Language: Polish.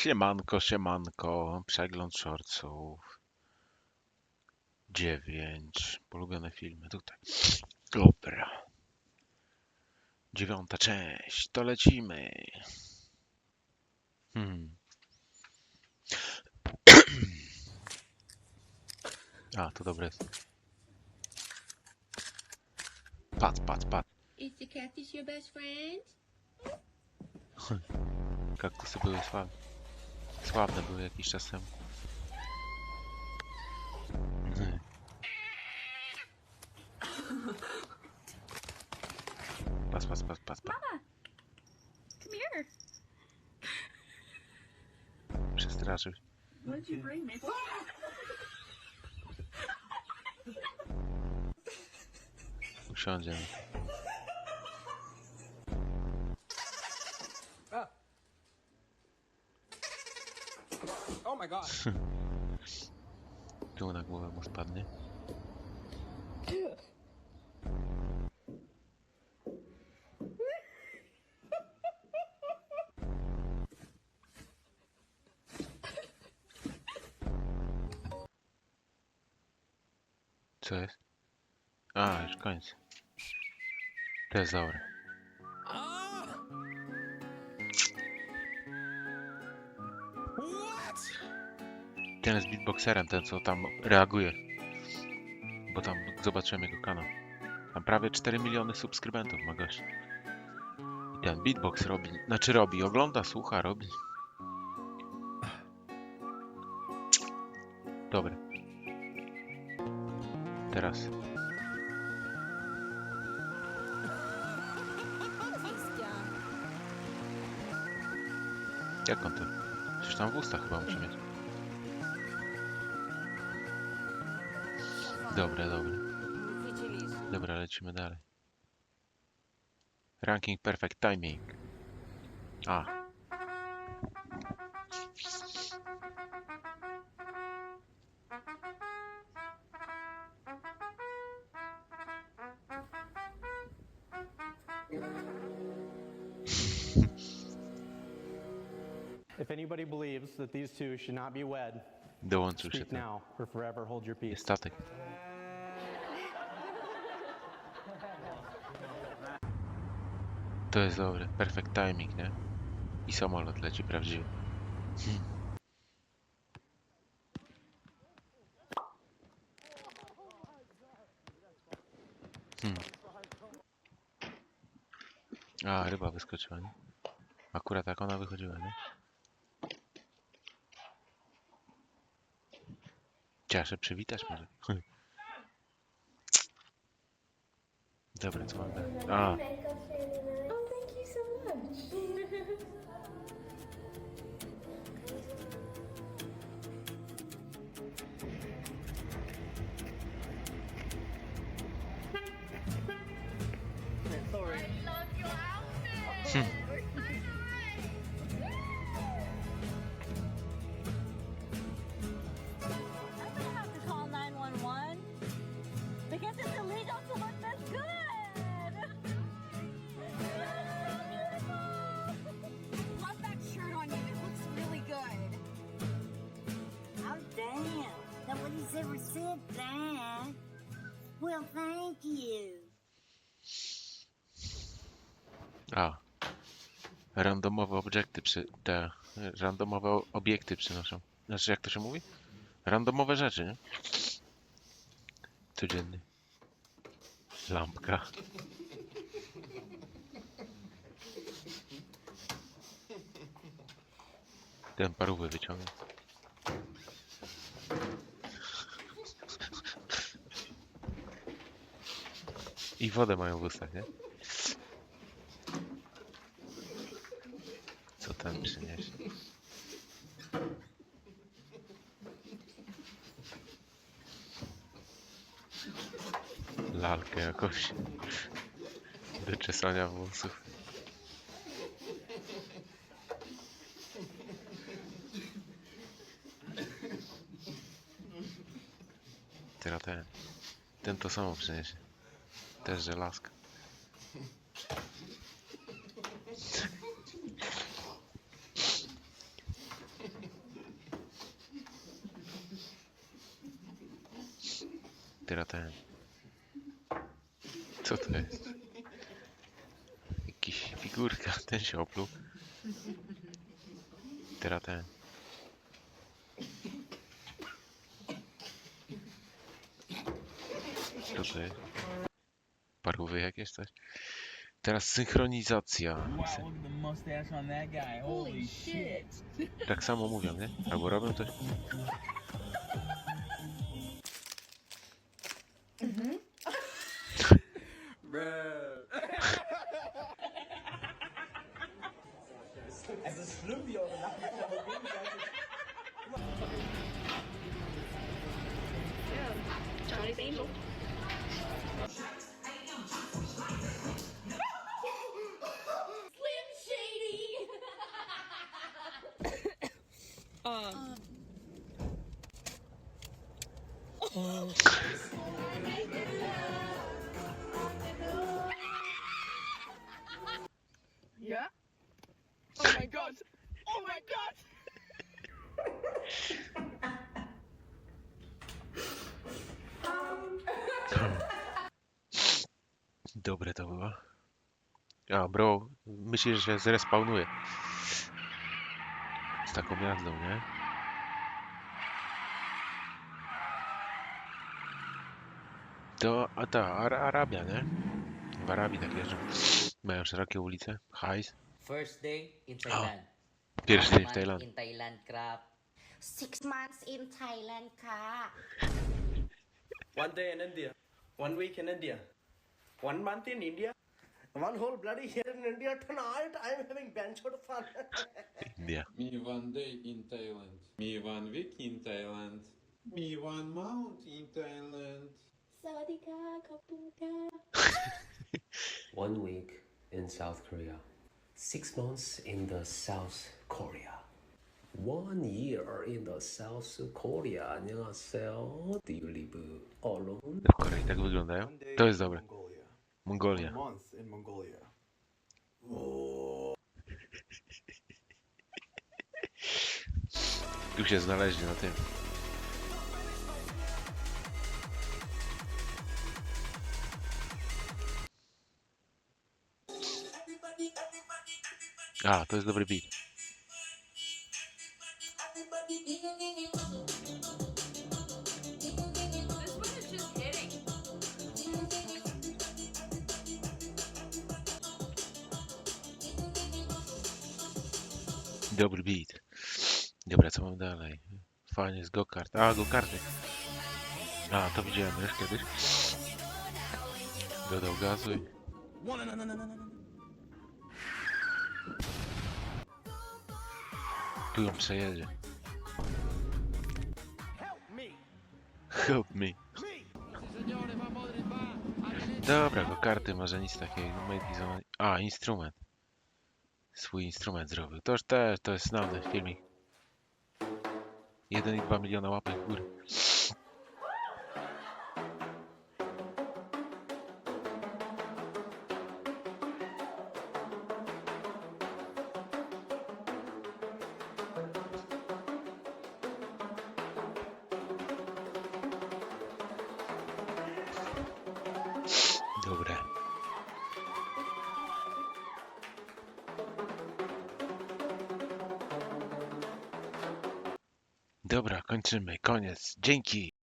Siemanko, siemanko, przegląd shortsów. 9. Polubione filmy tutaj. Dobra. Dziewiąta część, to lecimy. Hmm. A, to dobre jest. Patrz, patrz, patrz. Is the catfish your best friend? Kaktusy były sławne. Sławne były jakiś czas temu. Mhm. Pas, pas, pas, pas, pas. Come here. Przestraszył. się. What'd you bring me? Usiądzie. Tu na głowę mu spadnie. Co jest? A, już koniec. To Ten jest beatboxerem, ten co tam reaguje. Bo tam zobaczyłem jego kanał. Tam prawie 4 miliony subskrybentów ma gość. I ten beatbox robi, znaczy robi, ogląda, słucha, robi. Dobre. Teraz. Jak on to? Przecież tam w ustach chyba musi mieć. Dobre, dobre. Dobra, lecimy dalej. Ranking Perfect Timing. A. If anybody believes that these two should not be wed, Dołączył się speak ten. now or forever hold your peace. Statek. To jest dobre. Perfect timing, nie? I samolot leci prawdziwy. Hmm. Hmm. A, ryba wyskoczyła, nie? Akurat tak ona wychodziła, nie? Cieszę przywitać może. Dobra, co mam? A, sorry. I love your outfit. Well, thank you. a. Randomowe obiekty przy... te... Randomowe obiekty przynoszą. Znaczy, jak to się mówi? Randomowe rzeczy, nie? Codziennie. Lampka. Ten parówy wyciąga. I wodę mają w ustach, nie? Co ten przyniesie? Lalkę jakąś. Do czesania włosów. Teraz ten. Ten to samo przyniesie. Też żelazka. Teraz ten. Co to jest? Jakiś figurka, ten się opluł. Teraz ten. Co to jest? Parówy jakieś coś? Teraz synchronizacja. Tak samo mówią, nie? Albo robią to. Slim Yeah? Oh. Dobre to było. A, bro, myślisz, że zrespawnuje. Z taką jazdą, nie? To, a ta, Ara Arabia, nie? W Arabii tak jeżdżą. Mają szerokie ulice, hajs. First day in Thailand. Pierwszy One dzień w month Tajlandii. In Thailand ครับ Six months in Thailand ค่ะ One day in India, one week in India, one month in India, one whole bloody year in India. Tonight I'm having bench of fun. Yeah. Me one day in Thailand. Me one week in Thailand. Me one month in Thailand. Sawadika, one week in South Korea. Six months in the South Korea. One year in the South Korea. 안녕하세요. Do you live alone? Korea, tak wyglądają? To jest dobre. Mongolia. month in Mongolia. Tu się znaleźli na tym. A, to jest dobry beat. Dobry beat. Dobra, co mam dalej? Fajnie jest go-kart. A, go-karty. A, to widziałem już kiedyś. Dodał gazu i... Tu ją przejedzie. Help me. Dobra, go-karty, może nic takiego. A, instrument. Swój instrument zrobił. To już też, to jest znany filmik. pierdere câteva milioane na oameni pe Dobra, kończymy. Koniec. Dzięki.